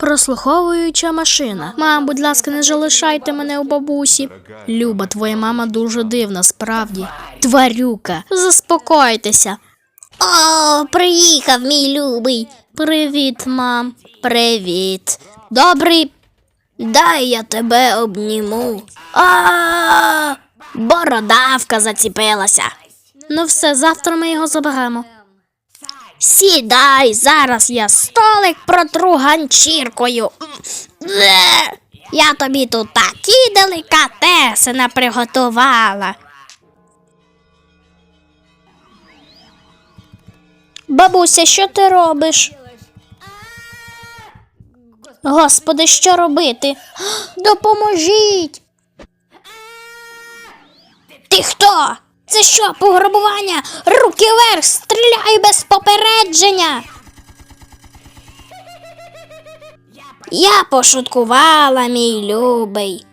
Прослуховуюча машина. Мам, будь ласка, не залишайте мене у бабусі. Люба, твоя мама дуже дивна, справді. Тварюка, заспокойтеся. О, приїхав мій любий. Привіт, мам. Привіт. Добрий. Дай я тебе обніму. А, бородавка заціпилася. Ну все, завтра ми його заберемо. Сідай, зараз я столик протру ганчіркою. Я тобі тут такі делікатеси наприготувала. Бабуся, що ти робиш? Господи, що робити? Допоможіть. Ти хто? Це що, пограбування? Руки вверх, стріляй без попередження. Я пошуткувала, мій любий.